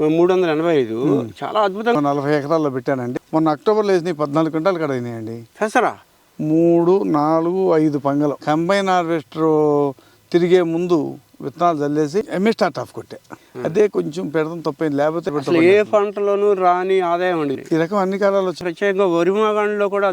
మూడు వందల ఎనభై ఐదు చాలా అద్భుతంగా నలభై ఎకరాల్లో పెట్టానండి. మొన్న అక్టోబర్లో వేసినాయి పద్నాలుగు క్వింటాలు కడ అయినాయండి మూడు నాలుగు ఐదు పంగలు. కంబైన్ హార్వెస్టర్ తిరిగే ముందు విత్తనాలు చల్లేసి ఎంఏ స్టార్ట్ ఆఫ్ కొట్టా. అదే కొంచెం పెడతాం తప్పైంది లేకపోతే. ఏ పంటలోనూ రాని ఆదాయం అండి. ఈ రకం అన్ని కాలాలు ప్రత్యేకంగా వరి మాగాణిలో కూడా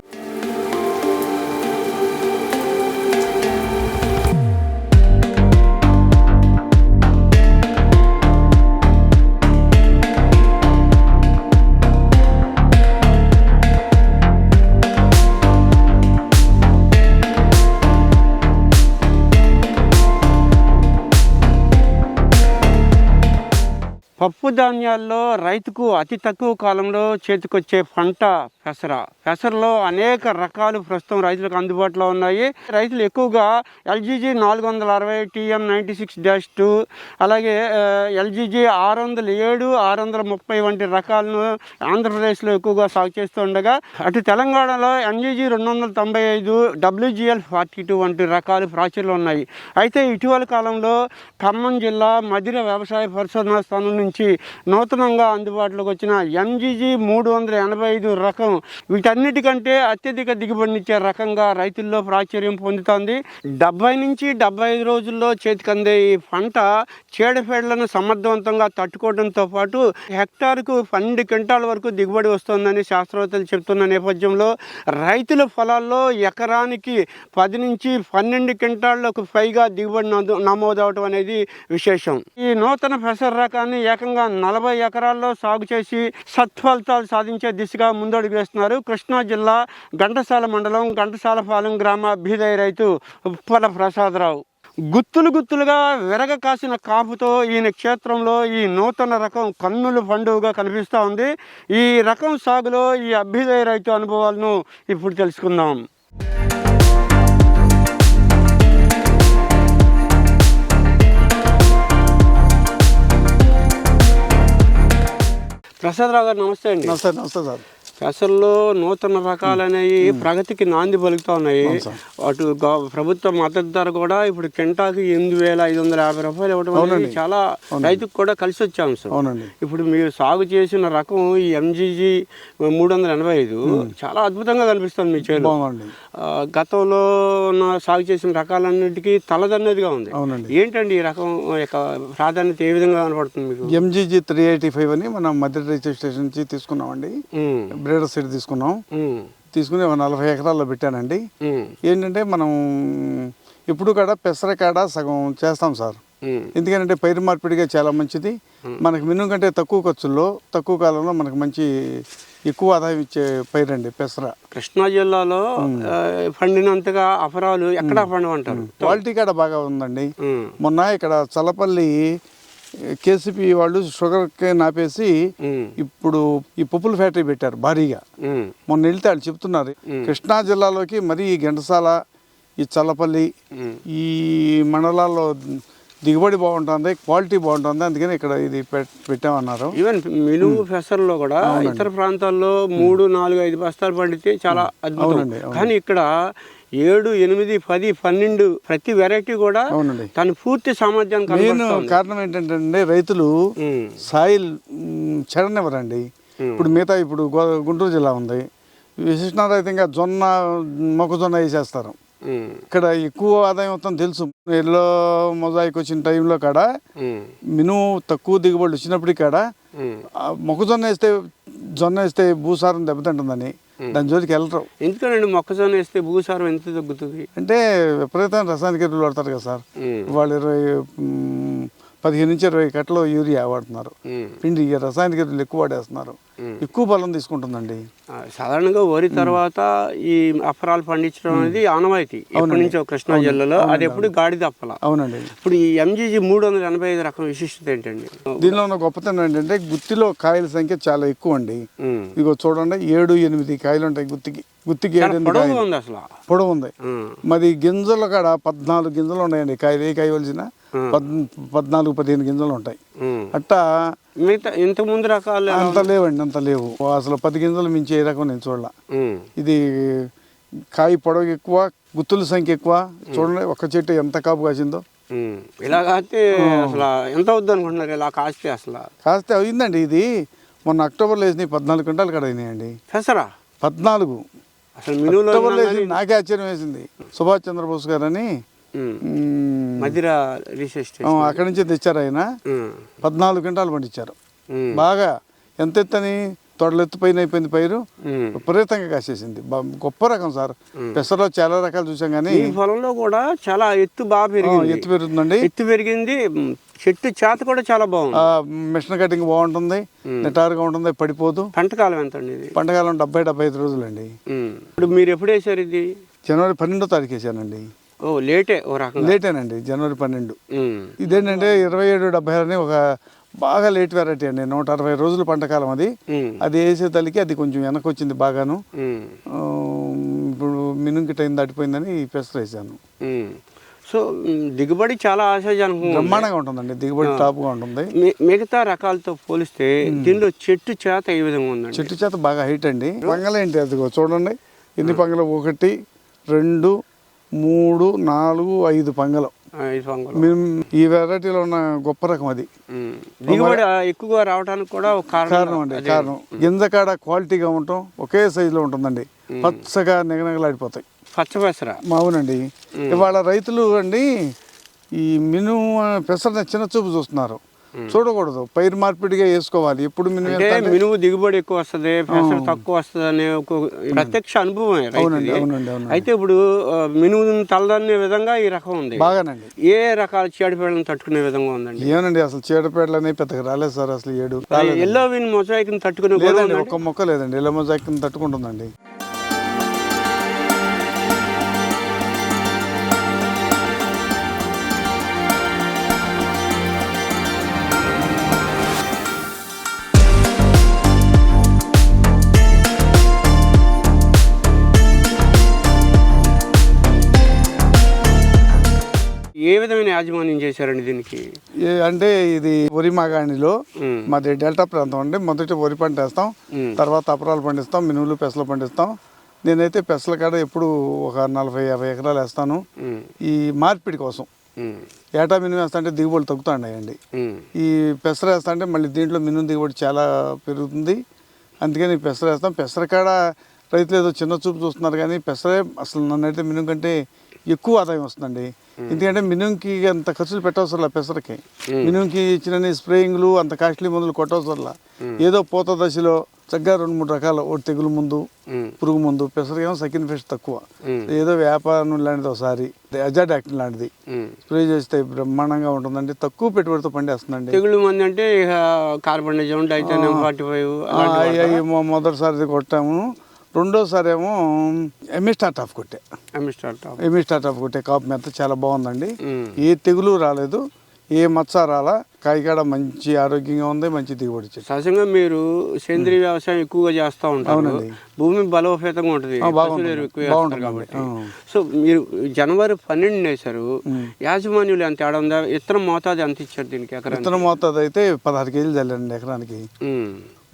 పప్పు ధాన్యాల్లో రైతుకు అతి తక్కువ కాలంలో చేతికొచ్చే పంట పెసర. పెసరలో అనేక రకాలు ప్రస్తుతం రైతులకు అందుబాటులో ఉన్నాయి. రైతులు ఎక్కువగా ఎల్జీజీ నాలుగు వందల అరవై TM ninety six dash two అలాగే ఎల్జీజీ ఆరు వందల ఏడు ఆరు వందల ముప్పై వంటి రకాలను ఆంధ్రప్రదేశ్లో ఎక్కువగా సాగు చేస్తూ ఉండగా అటు తెలంగాణలో ఎన్జీజీ రెండు వందల తొంభై ఐదు డబ్ల్యూజీఎల్ ఫార్టీ టూ వంటి రకాలు ప్రాచుర్యం ఉన్నాయి. అయితే ఇటీవల కాలంలో ఖమ్మం జిల్లా మధిర వ్యవసాయ పరిశోధనా స్థానం నుంచి నూతనంగా అందుబాటులోకి వచ్చిన ఎంజీజీ మూడు వందల ఎనభై ఐదు రకం. వీటన్నిటికంటే అత్యధిక దిగుబడినిచ్చే రకంగా రైతుల్లో ప్రాచుర్యం పొందుతోంది. డెబ్బై నుంచి డెబ్బై ఐదు రోజుల్లో చేతికందే ఈ పంట చీడపీడలను సమర్థవంతంగా తట్టుకోవడంతో పాటు హెక్టార్కు పన్నెండు క్వింటాల వరకు దిగుబడి వస్తుందని శాస్త్రవేత్తలు చెప్తున్న నేపథ్యంలో రైతుల పొలాల్లో ఎకరానికి పది నుంచి పన్నెండు క్వింటాళ్ళకు పైగా దిగుబడి నమోదు- అనేది విశేషం. ఈ నూతన పెసర రకాన్ని ఏకంగా నలభై ఎకరాల్లో సాగు చేసి సత్ఫలితాలు సాధించే దిశగా ముందడుగు వేస్తున్నారు కృష్ణా జిల్లా ఘంటసాల మండలం ఘంటసాలపాలెం గ్రామ అభ్యుదయ రైతు ఉప్పల ప్రసాదరావు గుత్తులు గుత్తులుగా విరగ కాసిన కాపుతో ఈయన క్షేత్రంలో ఈ నూతన రకం కన్నుల పండుగగా కనిపిస్తూ ఉంది. ఈ రకం సాగులో ఈ అభ్యుదయ రైతు అనుభవాలను ఇప్పుడు తెలుసుకుందాం. ప్రసాదరావు గారు నమస్తే అండి. నమస్తే నమస్తే సార్. పెసల్లో నూతన రకాలనేవి ప్రగతికి నాంది పలుకుతా ఉన్నాయి. అటు ప్రభుత్వ మద్దతు ధర కూడా ఇప్పుడు కింటాకి ఎనిమిది వేల ఐదు వందల యాభై రూపాయలు ఇవ్వడం అనేది చాలా రైతుకు కూడా కలిసి వచ్చే అంశం అవునండి. ఇప్పుడు మీరు సాగు చేసిన రకం ఈ ఎంజీజీ మూడు వందల ఎనభై ఐదు చాలా అద్భుతంగా కనిపిస్తుంది మీ ఆ, గతంలో ఉన్న సాగు చేసిన రకాలన్నిటికీ తలదన్నదిగా ఉంది. ఏంటండి ఈ రకం యొక్క ప్రాధాన్యత ఏ విధంగా కనపడుతుంది మీకు? ఎంజీజీ త్రీ ఎయిటీ ఫైవ్ అని మనం మధ్య రైల్వే స్టేషన్ నుంచి తీసుకున్నామండి. బ్రేడర్ సీడ్ తీసుకున్నాం. తీసుకుని ఒక నలభై ఎకరాల్లో పెట్టానండి. ఏంటంటే మనం ఇప్పుడు కాడ పెసర కాడ సగం చేస్తాం సార్. ఎందుకంటే పైరు మార్పిడిగా చాలా మంచిది. మనకి మినిమం కంటే తక్కువ ఖర్చుల్లో తక్కువ కాలంలో మనకు మంచి ఎక్కువ ఆదాయం ఇచ్చే పైరండి పెసర. కృష్ణా జిల్లాలో పండినంతగా అపరాలు ఎక్కడా పండవంటారు? క్వాలిటీ కాడ బాగా ఉందండి. మొన్న ఇక్కడ చల్లపల్లి కేసీపీ వాళ్ళు షుగర్ కేన్ ఆపేసి ఇప్పుడు ఈ పప్పుల ఫ్యాక్టరీ పెట్టారు భారీగా. మొన్న వెళ్తే వాళ్ళు చెప్తున్నారు కృష్ణా జిల్లాలోకి మరి ఈ ఘంటసాల ఈ చల్లపల్లి. ఈ మండలాల్లో దిగుబడి బాగుంటుంది క్వాలిటీ బాగుంటుంది అందుకని ఇక్కడ ఇది పెట్- పెట్టామన్నారు. ఈవెన్ మినుము పెసర్లో కూడా ఇతర ప్రాంతాల్లో మూడు నాలుగు ఐదు బస్తాలు పండితే చాలా అద్భుతం. కానీ ఇక్కడ ఏడు ఎనిమిది పది పన్నెండు ప్రతి వెరైటీ కూడా అవునండి. తన పూర్తి కనబడుతోంది. కారణం ఏంటంటే రైతులు సాయిల్ చెడనివ్వరండి ఇప్పుడు మిగతా ఇప్పుడు గుంటూరు జిల్లా ఉంది. విశిష్టరహితంగా జొన్న మొక్కజొన్న వేసేస్తారు. ఇక్కడ ఎక్కువ ఆదాయం అవుతుంది తెలుసు. ఎల్లో మొజాయిక్ వచ్చిన టైంలో కాడ మినుము తక్కువ దిగుబడి వచ్చినప్పటికీ కాడ మొక్కజొన్న వేస్తే జొన్న వేస్తే భూసారం దెబ్బతింటుందని దాని జోలికి వెళ్ళరు. ఎందుకనండి మొక్కజొన్న వేస్తే భూసారం ఎంత తగ్గుతుంది? అంటే విపరీతమైన రసాయనిక ఎరువులు వాడతారు కదా సార్. వాళ్ళు ఇరవై పదిహేను నుంచి ఇరవై కట్టలు యూరియా వాడుతున్నారు. పిండి రసాయనిక ఎరువులు ఎక్కువ వాడేస్తున్నారు. ఎక్కువ బలం తీసుకుంటుందండి. సాధారణంగా వరి తర్వాత ఈ అపరాలు పండించడం అనేది ఆనవాయితీ. ఎప్పటి నుంచో కృష్ణా జిల్లాలో అది ఎప్పుడు గాడిద అప్పల అవునండి. ఇప్పుడు ఈ ఎంజీజీ మూడు వందల ఎనభై ఐదు రకం విశిష్టత ఏంటండి? దీనిలో ఉన్న గొప్పతనం ఏంటంటే గుత్తిలో కాయల సంఖ్య చాలా ఎక్కువ అండి. ఇదిగో చూడండి ఏడు ఎనిమిది కాయలు ఉంటాయి గుత్తికి. గుత్తికి కాయలు. ఉంది అసలు. పొడవు ఉంది మరి గింజలు కాడ పద్నాలుగు గింజలు ఉన్నాయండి. కాయలు ఏ కాయవలసిన పద్ పద్నాలుగు పదిహేను గింజలు ఉంటాయి. అట్టా మిగతా ఇంత ముందు రకాలు అంత లేవండి అంత లేవు. అసలు పది గింజలు మించి ఏ రకం నేను చూడాల. ఇది కాయ పొడవు ఎక్కువ గుత్తుల సంఖ్య ఎక్కువ. చూడండి ఒక చెట్టు ఎంత కాపు కాసిందో. ఇలా కాస్తే అసలు ఎంత అవుద్ది అనుకుంటున్నారు? ఇలా కాస్తే అసలు. కాస్తే అయిందండి ఇది. మొన్న అక్టోబర్లో వేసినాయి పద్నాలుగు క్వింటాలు కడ అయినాయండి. పెసరా? పద్నాలుగు. అసలు మినువులో నాకే ఆశ్చర్యం వేసింది. సుభాష్ చంద్రబోస్ గారని. మధిర రీసెర్చ్ ఆ, అక్కడి నుంచి తెచ్చారు ఆయన. పద్నాలుగు క్వింటాలు పండించారు. బాగా. ఎంత ఎత్తని తొడలెత్తు పైన అయిపోయింది పైరు. విపరీతంగా కాసేసింది. గొప్ప రకం సార్. పెసరలో చాలా రకాలు చూసాం కానీ ఈ పొలంలో కూడా చాలా ఎత్తు బాగా పెరిగింది. ఎత్తు పెరుగుతుందండి. ఎత్తు పెరిగింది. చెట్టు చేత కూడా చాలా బాగుంది. మిషన్ కటింగ్ బాగుంటుంది. నిటారుగా ఉంటుంది పడిపోదు. పంటకాలం ఎంత అండి ఇది? పంటకాలం డెబ్బై డెబ్బై ఐదు రోజులండి. ఉమ్. ఇప్పుడు మీరు ఎప్పుడు వేసారు ఇది? జనవరి పన్నెండో తారీఖు వేసానండి. ఓ లేటే ఓ రకంగా. లేటేనండి జనవరి పన్నెండు. ఇదేంటంటే ఇరవై ఏడు డెబ్బై ఆరు అని ఒక బాగా లేట్ వెరైటీ అండి. నూట అరవై రోజుల పంటకాలం అది. అది వేసే తల్లికి అది కొంచెం వెనక్కి వచ్చింది బాగాను ఇప్పుడు మినుంకి టైం దాటిపోయిందని ఈ పెసర వేసాను. సో దిగుబడి చాలా ఆశాజనకంగా ఉంది. బ్రహ్మాండంగా ఉంటుందండి. దిగుబడి టాప్గా ఉంటుంది. మిగతా రకాలతో పోలిస్తే దీనిలో చెట్టు చేత ఏ విధంగా ఉందండి? చెట్టు చేత బాగా హైట్ అండి. పంగలేంటి అదిగో చూడండి. ఎన్ని పంగలు? ఒకటి రెండు మూడు నాలుగు ఐదు పొంగల్. మేము ఈ వెరైటీలో ఉన్న గొప్ప రకం అది. దిగుబడి ఎక్కువగా రావడానికి కూడా ఒక కారణం అండి కారణం. గింజ కాడ క్వాలిటీగా ఉండటం ఒకే సైజులో ఉంటుందండి. పచ్చగా నిగనగలాడిపోతాయి పచ్చ పెసర అవునండి ఇవాళ రైతులు అండి ఈ మిను పెసరని చిన్న చూపు చూస్తున్నారు. చూడకూడదు. పైరు మార్పిడిగా వేసుకోవాలి. అంటే మినుము దిగుబడి ఎక్కువ వస్తుంది పెసర తక్కువ వస్తుంది అనే ఒక ప్రత్యక్ష అవునండి అయితే ఇప్పుడు మినుము తలదన్నే విధంగా ఈ రకం ఉంది. బాగానండి. ఏ రకాల చీడపీడలను తట్టుకునే విధంగా ఉందండి? ఏమనండి అసలు చీడపేటలు అనేవి పెద్దగా రాలేదు సార్ అసలు ఏడు ఎల్లో విన్ మొజాయిక్ తట్టుకునే లేదండి? ఒక్క మొక్క లేదండి ఇలా మొజాయిక్ని తట్టుకుంటుందండి. ఏ విధమైన యాజమాన్యం చేశారండి దీనికి అంటే ఇది వరి మాగాణిలో. మాది డెల్టా ప్రాంతం అండి మొదటి వరి పంట వేస్తాం. తర్వాత అపరాలు పండిస్తాం మినువులు పెసలు పండిస్తాం నేనైతే పెసల కాడ ఎప్పుడు ఒక నలభై యాభై ఎకరాలు వేస్తాను. ఈ మార్పిడి కోసం. ఏటా మినుము వేస్తా అంటే దిగుబడి తగ్గుతాయండి ఉమ్. ఈ పెసర వేస్తా అంటే మళ్ళీ దీంట్లో మినుము దిగుబడి చాలా పెరుగుతుంది అందుకని పెసర వేస్తాం పెసర కాడ రైతులు ఏదో చిన్న చూపు చూస్తున్నారు కానీ పెసరే అసలు నన్నైతే మినుము కంటే ఎక్కువ ఆదాయం వస్తుందండి. ఎందుకంటే మినుముకి అంత ఖర్చులు పెట్టవసరం పెసరకి. మినుముకి ఇచ్చిన స్ప్రేయింగ్లు అంత కాస్ట్లీ మందులు కొట్టవసరం ఏదో పూత దశలో చక్కగా రెండు మూడు రకాల ఒకటి తెగులు ముందు. పురుగు మందు పెసరకేమో సెకండ్ ఫిష్ తక్కువ. ఏదో వ్యాపారం లాంటిది ఒకసారి అజాడాక్టిన్ లాంటిది. స్ప్రే చేస్తే బ్రహ్మాండంగా ఉంటుందండి. తక్కువ పెట్టుబడితో పండేస్తుందండి తెగుళ్ళు మంది అంటే కార్బన్ మొదటిసారి కొట్టాము. రెండోసారి ఏమో ఎంఈ స్టార్ట్ ఆఫ్ కొట్టే. ఎంఈ స్టార్ట్ ఆఫ్ కొట్టే కాపు మెత్త చాలా బాగుందండి. ఏ తెగులు రాలేదు. ఏ మచ్చ రాలా కాయకాడ మంచి ఆరోగ్యంగా ఉంది మంచి దిగుబడి వచ్చింది సహజంగా మీరు సేంద్రీయ వ్యవసాయం ఎక్కువగా చేస్తూ ఉంటారు. భూమి బలోపేతంగా ఉంటుంది. బాగుంటుంది. కాబట్టి. సో మీరు జనవరి పన్నెండు వేశారు యాజమాన్యులు ఎంత? తేడా ఉందా ఇత్తనం మోతాదు ఎంత ఇచ్చారు దీనికి ఎకరానికి? విత్తనం మోతాదు అయితే పదహారు కేజీలు చల్లండి ఎకరానికి.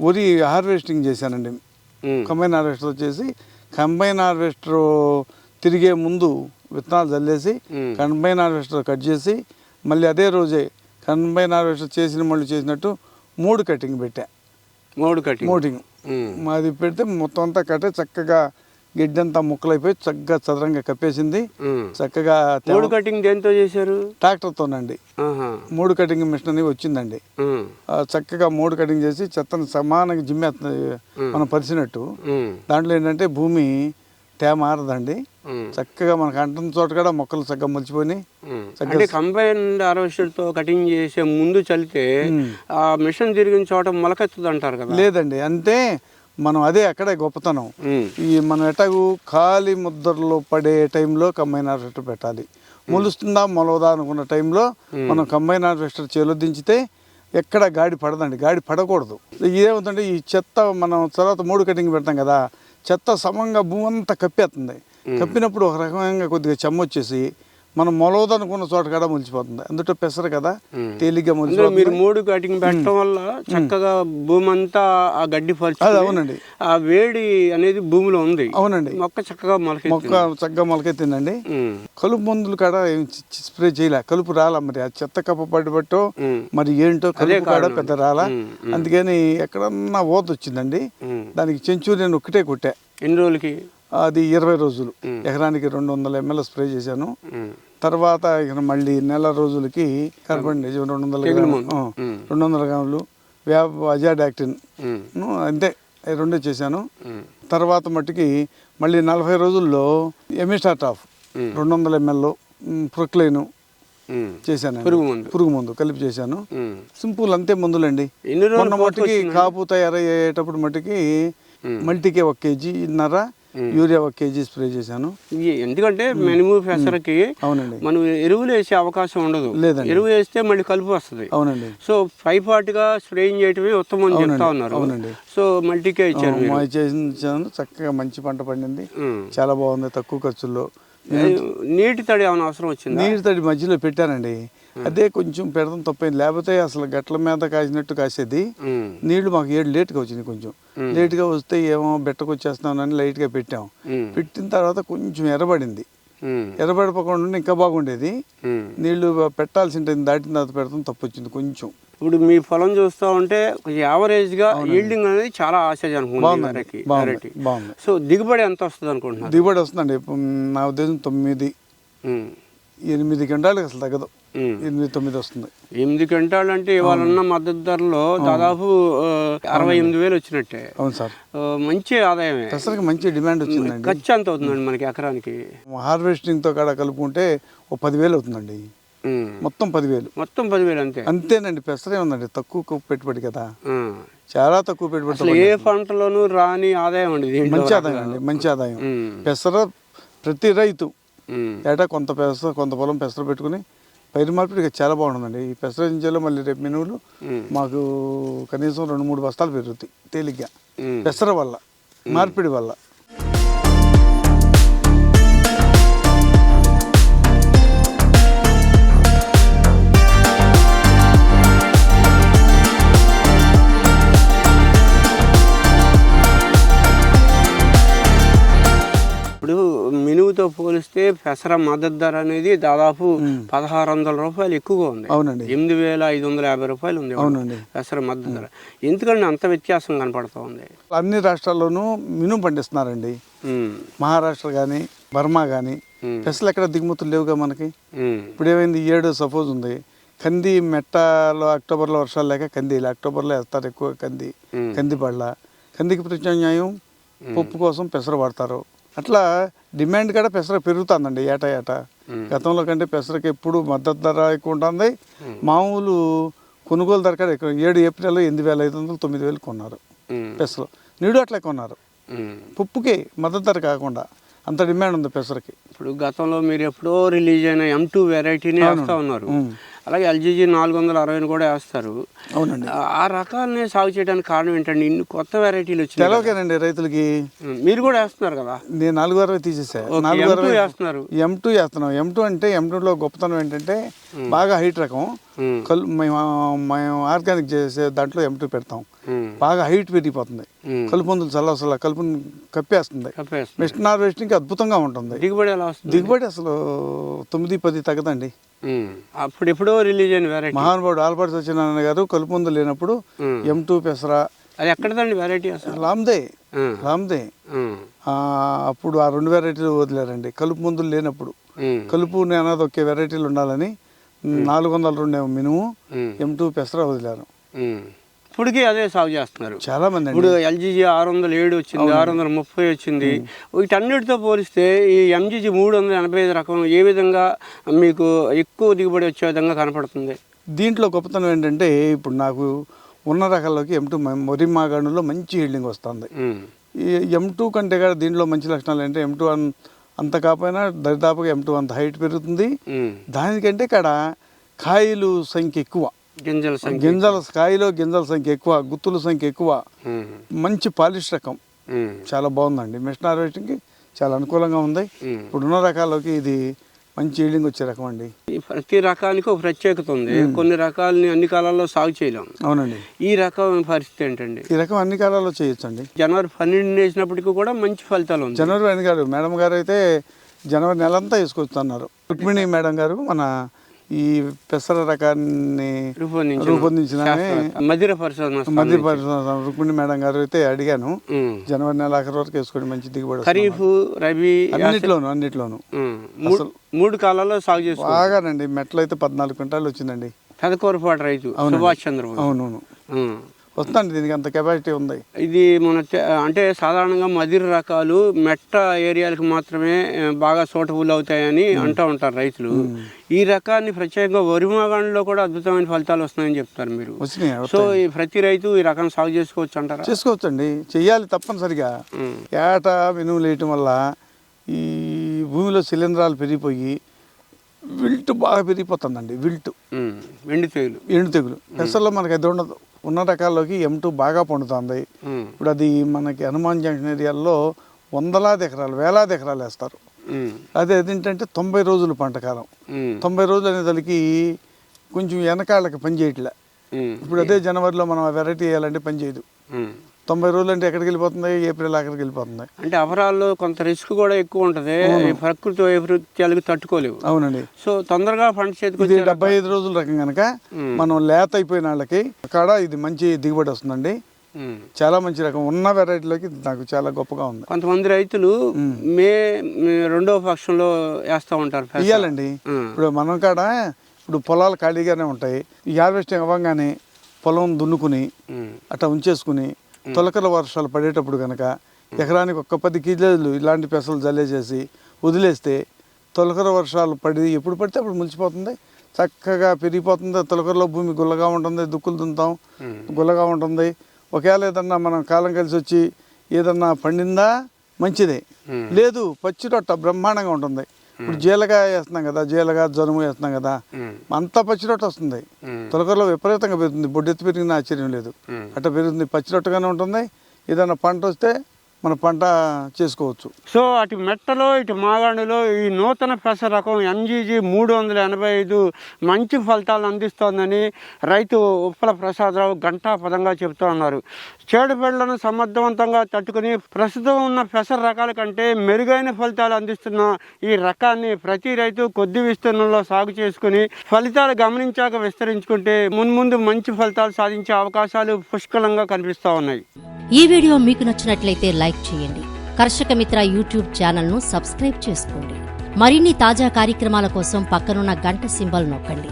వరి హార్వెస్టింగ్ చేశానండి. కంబైన్ హార్వెస్టర్ వచ్చేసి కంబైన్ హార్వెస్టర్ తిరిగే ముందు విత్తనాలు చల్లేసి. కంబైన్ హార్వెస్టర్ కట్ చేసి మళ్ళీ అదే రోజే కంబైన్ హార్వెస్టర్ చేసిన మళ్ళీ చేసినట్టు మూడు కటింగ్ పెట్టా మూడు కటింగ్ మోటింగ్. మాది పెడితే మొత్తం అంతా కట్టే చక్కగా గిడ్డంతా ముక్కలైపోయి చక్కగా చదరంగా కప్పేసింది. చక్కగా మూడు కటింగ్ దేంతో చేశారు ట్రాక్టర్తోనండి ఆహా. మూడు కటింగ్ మిషన్ అనేది వచ్చిందండి చక్కగా మూడు కటింగ్ చేసి చెత్తను సమానంగా జిమ్మేస్తుంది మనం పరిచినట్టు. దాంట్లో ఏంటంటే భూమి తేమ ఆరదండి. చక్కగా మనకు అంటున్న చోట కూడా మొక్కలు చక్కగా మొలిచిపోయి. అంటే హార్వెస్టర్తో కటింగ్ చేసే ముందు చల్లితే ఉమ్. ఆ మిషన్ తిరిగిన చోట మొలకెత్తది అంటారు కదా లేదండి అంటే మనం అదే అక్కడే గొప్పతనం. ఈ మనం ఎటగు ఖాళీ ముద్దర్లో పడే టైంలో కంబైన్ హార్వెస్టర్ పెట్టాలి. మొలుస్తుందా మొలవదా అనుకున్న టైంలో మనం కంబైన్ హార్వెస్టర్ చేలో దించితే ఎక్కడ గాడి పడదండి గాడి పడకూడదు. ఇదేమవుతుందంటే ఈ చెత్త మనం తర్వాత మూడు కటింగ్ పెడతాం కదా చెత్త సమంగా భూమి అంతా కప్పేస్తుంది కప్పినప్పుడు ఒక రకమైన కొద్దిగా చెమ్మ వచ్చేసి మనం మొలవదనుకున్న చోట కూడా మొలిచిపోతుంది. అందులో పెసర కదా. తేలిగ్గా మొలిచిపోతుంది. మీరు మూడు కటింగ్ పెట్టడం వల్ల చక్కగా భూమి అంతా ఆ గడ్డి పరుచుకుని అవునండి. ఆ వేడి అనేది భూమిలో ఉంది. అవునండి. మొక్క చక్కగా మొలకెత్తింది. మొక్క చక్కగా మొలకెత్తిందండి. కలుపు మందులు కాడ స్ప్రే చేయలే. కలుపు రాలా మరి. ఆ చెత్త కప్ప పడి బట్టో ఉమ్, మరి ఏంటో కలుపు కాడ. పెద్ద రాలా. అందుకని ఎక్కడన్నా ఓత వచ్చిందండి. దానికి చెంచూరియన్ ఒక్కటే కొట్టా. ఎన్ని రోజులకి? అది ఇరవై రోజులు. ఎకరానికి రెండు వందల ఎంఎల్ స్ప్రే చేశాను తర్వాత ఇక మళ్ళీ నెల రోజులకి కార్బన్ రెండు వందల. రెండు వందల గ్రాములు వ్యాప్ అజాడాక్టిన్ అంతే రెండే చేశాను తర్వాత మట్టుకి మళ్ళీ నలభై రోజుల్లో ఎమిస్టార్ టాఫ్ ఉమ్. రెండు వందల ఎంఎల్ ప్రొక్లైన్. చేశాను పురుగు మందు. పురుగు మందు కలిపి చేశాను. సింపుల్ అంతే మందులండి మొన్న మట్టుకి? కాపు తయారయ్యేటప్పుడు మట్టుకి. మల్టీకే ఒక కేజీ నర యూరియా ఒక కేజీ స్ప్రే చేశాను. ఎందుకంటే మినుము పెసరకి అవునండి. మనం ఎరువులు వేసే అవకాశం ఉండదు. లేదండి. ఎరువు వేస్తే మళ్ళీ కలుపు వస్తుంది. అవునండి. సో పైపాటుగా స్ప్రేయింగ్ చేయటమే ఉత్తమం అని చెప్తా ఉన్నారు. అవునండి. So multi K. మా చేసాను చక్కగా మంచి పంట పండింది. చాలా బాగుంది. తక్కువ ఖర్చుల్లో. నీటి తడి ఏమైనా అవసరం వచ్చిందా? నీరు తడి మధ్యలో పెట్టానండి. అదే కొంచెం పెడతాం తప్పైంది. లేకపోతే అసలు గట్ల మీద కాసినట్టు కాసేది. నీళ్ళు మాకు ఏడు లేట్గా వచ్చినాయి కొంచెం. లేట్గా వస్తే ఏమో బెట్టకు వచ్చేస్తున్నానని లైట్గా పెట్టాం. పెట్టిన తర్వాత కొంచెం ఎర్రబడింది. ఎర్రబడిపోకుండా ఇంకా బాగుండేది. నీళ్ళు పెట్టాల్సి ఉంటుంది దాటిన తర్వాత పెడతాం తప్పు వచ్చింది కొంచెం. ఇప్పుడు మీ పొలం చూస్తా ఉంటే యావరేజ్గా ఈల్డింగ్ అనేది చాలా ఆశాజనకం ఉంది బాగుందండి. వెరైటీ బాగుంది. వెరైటీ బాగుంది. సో దిగుబడి ఎంత వస్తుంది అనుకుంటున్నారు దిగుబడి వస్తుందండి. నా ఉద్దేశం తొమ్మిది. ఎనిమిది గంటలకు అసలు తగ్గదు. ఎనిమిది తొమ్మిది వస్తుంది. ఎనిమిది క్వింటాలు అంటే ఇవాళ ఉన్న మద్దతు ధరలో దాదాపు అరవై ఎనిమిది వేలు వచ్చినట్టే. అవును సార్. మంచి ఆదాయమే. పెసరకి మంచి డిమాండ్ వచ్చిందండి. ఖర్చు ఎంత అవుతుందండి మనకి ఎకరానికి. హార్వెస్టింగ్తో కాడ కలుపుకుంటే ఓ పదివేలు అవుతుందండి. మొత్తం పదివేలు. మొత్తం పదివేలు అంతే. అంతేనండి పెసరే ఉందండి తక్కువ పెట్టుబడి కదా. చాలా తక్కువ పెట్టుబడి ఏ పంటలోనూ రాని ఆదాయం అండి మంచి ఆదాయం అండి మంచి ఆదాయం. పెసర ప్రతి రైతు. ఏటా కొంత పెసర కొంత పొలం పెసర పెట్టుకుని పైరు మార్పిడి చాలా బాగుంటుందండి. ఈ పెసర గింజలు మళ్ళీ రేపు మినువులు. మాకు కనీసం రెండు మూడు బస్తాలు పెరుగుతాయి తేలిగ్గా. పెసర వల్ల మార్పిడి వల్ల. పోలిస్తే పెసర మద్దతు ధర అనేది దాదాపు పదహారు వందల రూపాయలు ఎక్కువగా ఉంది. అవునండి. ఎనిమిది వేల ఐదు వందల యాభై రూపాయలు ఉంది అవునండి. పెసర మద్దతు ధర. ఎందుకంటే అంత వ్యత్యాసం కనపడుతూ ఉంది. అన్ని రాష్ట్రాల్లోనూ మినుము పండిస్తున్నారండి. మహారాష్ట్ర కానీ బర్మా కానీ. పెసలు ఎక్కడ దిగుమతులు లేవుగా మనకి. ఇప్పుడు ఏమైంది? ఏడు సపోజ్ ఉంది. కంది మెట్టలో అక్టోబర్లో వర్షాలు లేక కంది ఇలా అక్టోబర్లో వేస్తారు ఎక్కువ కంది. కంది పళ్ళ. కందికి ప్రత్యామ్నాయం పప్పు కోసం పెసర వాడతారు. అట్లా డిమాండ్ కూడా పెసర పెరుగుతుందండి ఏటా ఏటా. గతంలో కంటే పెసరకి ఎప్పుడు మద్దతు ధర ఎక్కువ ఉంటుంది. మామూలు కొనుగోలు ధర కూడా ఎక్కువ. ఏడు ఏప్రిల్లో ఎనిమిది వేల ఐదు వందలు తొమ్మిది వేలు కొన్నారు. పెసలు నీడు అట్లా కొన్నారు. పప్పుకి మద్దతు ధర కాకుండా. అంత డిమాండ్ ఉంది పెసరకి. ఇప్పుడు గతంలో మీరు ఎప్పుడో రిలీజ్ అయిన ఎం టూ వెరైటీని వేస్తూ ఉన్నారు. అలాగే ఎల్జీజీ నాలుగు వందల అరవైని కూడా వేస్తారు. అవునండి. ఆ- రకాలని సాగు చేయడానికి కారణం ఏంటండి? ఇన్ని కొత్త వెరైటీలు కదా. తెలవకేనండి రైతులకి. మీరు కూడా వేస్తున్నారు కదా? నేను నాలుగు అరవై తీసేసా. నాలుగు M2 అరవై వేస్తున్నారు. ఎం టూ చేస్తున్నాం ఎం టూ అంటే ఎం టూలో గొప్పతనం ఏంటంటే బాగా హైట్ రకం. కల్ మేము మేము ఆర్గానిక్ చేసే దాంట్లో ఎం టూ పెడతాం. బాగా హైట్ పెరిగిపోతుంది. కలుపు మందులు చల్ల అసలు కలుపుని కప్పేస్తుంది. మిషన్ హార్వెస్టింగ్ అద్భుతంగా ఉంటుంది. దిగుబడి ఎలా వస్తుంది? దిగుబడి అసలు తొమ్మిది పది తగ్గదండి. అప్పుడు ఎప్పుడో రిలీజ్ అయిన వెరైటీ మహానుభావుడు ఆల్బర్ట్ సత్యనారాయణ గారు కలుపు మందులు లేనప్పుడు. ఎం టూ పెసర. అది ఎక్కడదండి వెరైటీ అసలు? లామ్దే ఆ, అప్పుడు ఆ రెండు వెరైటీలు వదిలేరండి. కలుపు మందులు లేనప్పుడు. కలుపు అనేది ఒకే వెరైటీలు ఉండాలని నాలుగు వందల రెండు మినుము ఎం టూ పెసర వదిలారు. ఇప్పటికీ అదే సాగు చేస్తున్నారు. చాలా మంది ఇప్పుడు ఎల్జీజీ ఆరు వందల ఏడు వచ్చింది ఆరు వందల ముప్పై వచ్చింది వీటన్నిటితో పోలిస్తే ఈ ఎంజీజీ మూడు వందల ఎనభై ఐదు రకం ఏ విధంగా మీకు ఎక్కువ దిగుబడి వచ్చే విధంగా కనపడుతుంది? దీంట్లో గొప్పతనం ఏంటంటే ఇప్పుడు నాకు ఉన్న రకాల్లోకి ఎం టూ మొరి మాగాణులో మంచి హీల్డింగ్ వస్తుంది. ఎం టూ కంటే కూడా దీంట్లో మంచి లక్షణాలు ఏంటంటే ఎం టూ అంత కాకపోయినా దరిదాపుగా ఎం టూ అంత హైట్ పెరుగుతుంది. దానికంటే ఇక్కడ కాయలు సంఖ్య ఎక్కువ. గింజల సంఖ్య గింజల కాయలో గింజల సంఖ్య ఎక్కువ గుత్తుల సంఖ్య ఎక్కువ. మంచి పాలిష్ రకం. చాలా బాగుందండి. మిషన్ హార్వెస్టింగ్కి చాలా అనుకూలంగా ఉంది. ఇప్పుడున్న రకాలకి ఇది మంచి ఈల్డింగ్ వచ్చే రకం అండి. ఈ ప్రతి రకానికి ఒక ప్రత్యేకత ఉంది. కొన్ని రకాలని అన్ని కాలాల్లో సాగు చేయలేం. అవునండి. ఈ రకం పరిస్థితి ఏంటండి? ఈ రకం అన్ని కాలాల్లో చేయొచ్చండి. జనవరి పన్నెండు వేసినప్పటికీ కూడా మంచి ఫలితాలు ఉంది. జనవరి అని గారు మేడం గారు అయితే జనవరి నెలంతా వేసుకొస్తున్నారు రుక్మిణి మేడం గారు మన ఈ పెసర రకాన్ని రూపొందించిన. మధిర పరిశోధన. మధ్య పరిశ్రమ రుక్మిణి మేడం గారు అయితే అడిగాను. జనవరి నెల ఆఖరి వరకు వేసుకోండి మంచి దిగుబడి. ఖరీఫ్ రబీ అన్నిట్లోను అన్నిట్లోను. మూడు- కాలాల్లో సాగు చేసుకో బాగానండి మెట్లు అయితే పద్నాలుగు క్వింటాలు వచ్చిందండి పెదకూరపాటు రైతు సుభాష్ చంద్రబోస్ అవునవును ఉమ్. వస్తుంది దీనికి అంత కెపాసిటీ ఉంది. ఇది మన అంటే సాధారణంగా మదిర రకాలు మెట్ట ఏరియాలకు మాత్రమే బాగా సూటబుల్ అవుతాయని అంటూ ఉంటారు రైతులు. ఈ రకాన్ని ప్రత్యేకంగా వరిమాగాణిలో కూడా అద్భుతమైన ఫలితాలు వస్తున్నాయని చెప్తారు మీరు. సో ఈ ప్రతి రైతు ఈ రకం సాగు చేసుకోవచ్చు అంటారా? చేసుకోవచ్చండి. చెయ్యాలి తప్పనిసరిగా. ఏటా మినుములు వేయటం వల్ల ఈ భూమిలో శిలీంధ్రాలు పెరిగిపోయి విల్ట్ బాగా పెరిగిపోతుందండి విల్ట్. వెండి తెగులు. ఎండు తెగులు. పెసల్లో మనకి అది ఉండదు ఉన్న రకాల్లోకి ఎం టూ బాగా పండుతుంది. ఇప్పుడు అది మనకి హనుమాన్ జంక్షన్ ఏరియాల్లో వందలాది ఎకరాలు వేలాది ఎకరాలు వేస్తారు. అదే ఏంటంటే తొంభై రోజులు పంట కాలం ఉమ్. తొంభై రోజులు అనేదానికి కొంచెం వెనకాళ్ళకి పని చేయట్లే ఉమ్. ఇప్పుడు అదే జనవరిలో మనం ఆ వెరైటీ వేయాలంటే పని చేయదు. తొంభై రోజులు అంటే ఎక్కడికి వెళ్ళిపోతుంది ఏప్రిల్ ఆఖరికి వెళ్ళిపోతుంది అంటే అపరాల్లో కొంత రిస్క్ కూడా ఎక్కువ ఉంటది. ప్రకృతి వైపరీత్యాలకు తట్టుకోలేవు. అవునండి. సో తొందరగా పంట చేతికి డెబ్బై ఐదు రోజుల రకం కనుక. మనం లేత అయిపోయిన వాళ్ళకి కాడ ఇది మంచి దిగుబడి వస్తుందండి. చాలా మంచి రకం. ఉన్న వెరైటీలోకి నాకు చాలా గొప్పగా ఉంది. కొంతమంది రైతులు మే రెండవ పక్షంలో వేస్తూ ఉంటారు ఉమ్. ఇప్పుడు మనం కాడ ఇప్పుడు పొలాలు ఖాళీగానే ఉంటాయి. ఈ హార్వెస్టింగ్ అవ్వగానే పొలం దున్నుకుని. అట్లా ఉంచేసుకుని తొలకల వర్షాలు పడేటప్పుడు కనుక ఎకరానికి ఒక్క పది కేజీలు ఇలాంటి పెసలు జల్లేసేసి వదిలేస్తే తొలకర వర్షాలు పడి ఎప్పుడు పడితే అప్పుడు ములిచిపోతుంది చక్కగా పెరిగిపోతుంది. తొలకరలో భూమి గుల్లగా ఉంటుంది. దుక్కులు ఉమ్. గుల్లగా ఉంటుంది. ఒకవేళ ఏదన్నా మనం కాలం కలిసి వచ్చి ఏదన్నా పండిందా? మంచిదే. లేదు పచ్చి రొట్ట బ్రహ్మాండంగా ఉంటుంది. ఇప్పుడు జీలగా వేస్తున్నాం కదా జీలగా జనుము వేస్తున్నాం కదా. అంతా పచ్చి రొట్ట వస్తుంది. తొలకరలో విపరీతంగా పెరుగుతుంది. బొడ్డెత్తి పెరిగిన ఆశ్చర్యం లేదు. అట్లా పెరుగుతుంది. పచ్చి రొట్టగానే ఉంటుంది. ఏదైనా పంట వస్తే మన పంట చేసుకోవచ్చు. సో అటు మెట్టలో ఇటు మాగాణిలో ఈ నూతన పెసర రకం ఎన్జీజీ మూడు వందల ఎనభై ఐదు మంచి ఫలితాలు అందిస్తోందని రైతు ఉప్పల ప్రసాదరావు గంటా పదంగా చెబుతూ ఉన్నారు. చేడుబెళ్ళను సమర్థవంతంగా తట్టుకుని ప్రస్తుతం ఉన్న పెసర రకాల కంటే మెరుగైన ఫలితాలు అందిస్తున్న ఈ రకాన్ని ప్రతి రైతు కొద్ది విస్తీర్ణంలో సాగు చేసుకుని ఫలితాలు గమనించాక విస్తరించుకుంటే మున్ముందు మంచి ఫలితాలు సాధించే అవకాశాలు పుష్కలంగా కనిపిస్తూ ఉన్నాయి. ఈ వీడియో మీకు నచ్చినట్లయితే లైక్ చేయండి. కర్షక మిత్ర యూట్యూబ్ ఛానల్ను సబ్స్క్రైబ్ చేసుకోండి. మరిన్ని తాజా కార్యక్రమాల కోసం పక్కనున్న గంట సింబల్ నొక్కండి.